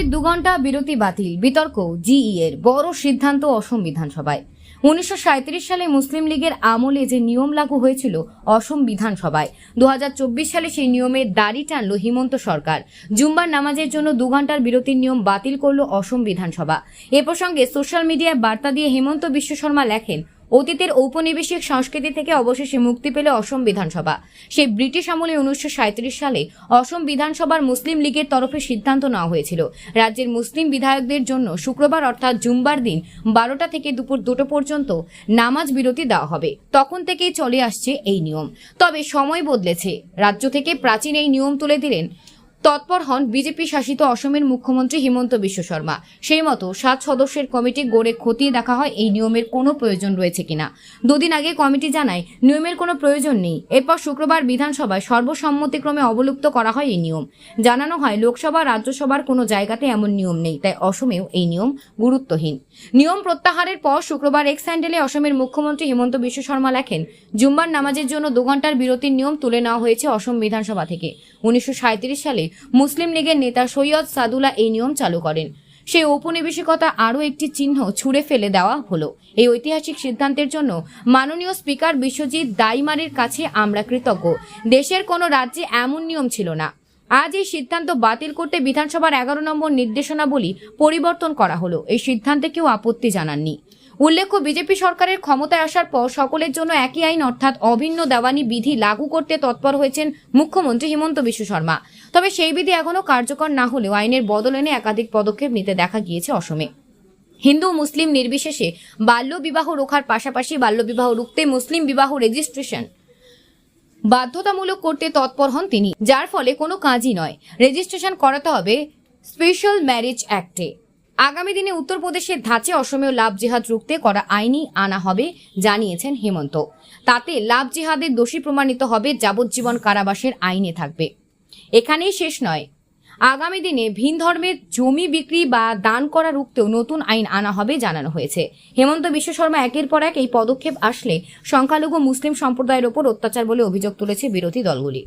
রাজ্যের দু ঘণ্টা বিরতি বাতিল, বিতর্ক জিই এর বড় সিদ্ধান্ত অসম বিধানসভায়। উনিশশো সালে মুসলিম লীগের আমলে যে নিয়ম লাগু হয়েছিল অসম বিধানসভায়, দুহাজার চব্বিশ সালে সেই নিয়মের দাড়ি টানল হিমন্ত সরকার। জুম্বার নামাজের জন্য দু ঘণ্টার বিরতির নিয়ম বাতিল করল অসম বিধানসভা। এ প্রসঙ্গে সোশ্যাল মিডিয়ায় বার্তা দিয়ে হেমন্ত বিশ্ব শর্মা লেখেন অতীতের ঔপনিবেশিক সংস্কৃতি থেকে অবশেষে মুক্তি পেল অসম বিধানসভা। সেই ব্রিটিশ আমলে উনিশশো সাঁইত্রিশ সালে অসম বিধানসভার মুসলিম লীগের তরফে সিদ্ধান্ত নেওয়া হয়েছিল। রাজ্যের মুসলিম বিধায়কদের জন্য শুক্রবার অর্থাৎ জুম্বার দিন বারোটা থেকে দুপুর দুটো পর্যন্ত নামাজ বিরতি দেওয়া হবে। তখন থেকেই চলে আসছে এই নিয়ম। তবে সময় বদলেছে। রাজ্য থেকে প্রাচীন এই নিয়ম তুলে দিলেন তৎপর হন বিজেপি শাসিত অসমের মুখ্যমন্ত্রী হিমন্ত বিশ্ব শর্মা। সেই মতো সাত সদস্যের কমিটি গড়ে খতিয়ে দেখা হয় এই নিয়মের কোনো প্রয়োজন রয়েছে কিনা। দুদিন আগে কমিটি জানায়, নিয়মের কোনো প্রয়োজন নেই। এরপর শুক্রবার বিধানসভায় সর্বসম্মতিক্রমে অবলুপ্ত করা হয় এই নিয়ম। জানানো হয়, লোকসভা, রাজ্যসভার কোনো জায়গাতে এমন নিয়ম নেই, তাই অসমেও এই নিয়ম গুরুত্বহীন। নিয়ম প্রত্যাহারের পর শুক্রবার এক্স স্যান্ডেলে অসমের মুখ্যমন্ত্রী হিমন্ত বিশ্ব শর্মা লেখেন জুম্বার নামাজের জন্য দু ঘণ্টার বিরতির নিয়ম তুলে নেওয়া হয়েছে অসম বিধানসভা থেকে। উনিশশো সাঁইত্রিশ সালে মুসলিম লীগের নেতা সৈয়দ সাদুল্লাহ এই নিয়ম চালু করেন। সেই ঔপনিবেশিকতা আরও একটি চিহ্ন ছুঁড়ে ফেলে দেওয়া হলো। এই ঐতিহাসিক সিদ্ধান্তের জন্য মাননীয় স্পিকার বিশ্বজিৎ দাইমারের কাছে আমরা কৃতজ্ঞ। দেশের কোনো রাজ্যে এমন নিয়ম ছিল না। আজ এই সিদ্ধান্ত বাতিল করতে বিধানসভার এগারো নম্বর নির্দেশনাবলী পরিবর্তন করা হলো। এই সিদ্ধান্তে কেউ আপত্তি জানাননি। উল্লেখ্য, বিজেপি সরকারের ক্ষমতায় আসার পর সকলের জন্য একই আইন, অর্থাৎ অভিন্ন দেওয়ানি বিধি লাগু করতে তৎপর হয়েছেন মুখ্যমন্ত্রী হিমন্ত বিশ্ব শর্মা। তবে সেই বিধি এখনও কার্যকর না হলেও আইনের বদল এনে একাধিক পদক্ষেপ নিতে দেখা গিয়েছে অসমে। হিন্দু মুসলিম নির্বিশেষে বাল্যবিবাহ রোখার পাশাপাশি বাল্যবিবাহ রুখতে মুসলিম বিবাহ রেজিস্ট্রেশন বাধ্যতামূলক করতে তৎপর হন তিনি, যার ফলে কোনো কাজই নয়। রেজিস্ট্রেশন করাতে হবে স্পেশাল ম্যারেজ অ্যাক্টে। আগামী দিনে উত্তরপ্রদেশের ধাঁচে অসমেও লাভ জেহাদ রুখতে করা আইনই আনা হবে, জানিয়েছেন হেমন্ত। তাতে লাভ জেহাদের দোষী প্রমাণিত হবে, যাবজ্জীবন কারাবাসের আইনে থাকবে। এখানেই শেষ নয়। আগামী দিনে ভিন ধর্মের জমি বিক্রি বা দান করা রুখতেও নতুন আইন আনা হবে জানানো হয়েছে। হেমন্ত বিশ্ব শর্মা একের পর এক এই পদক্ষেপ আসলে সংখ্যালঘু মুসলিম সম্প্রদায়ের ওপর অত্যাচার বলে অভিযোগ তুলেছে বিরোধী দলগুলি।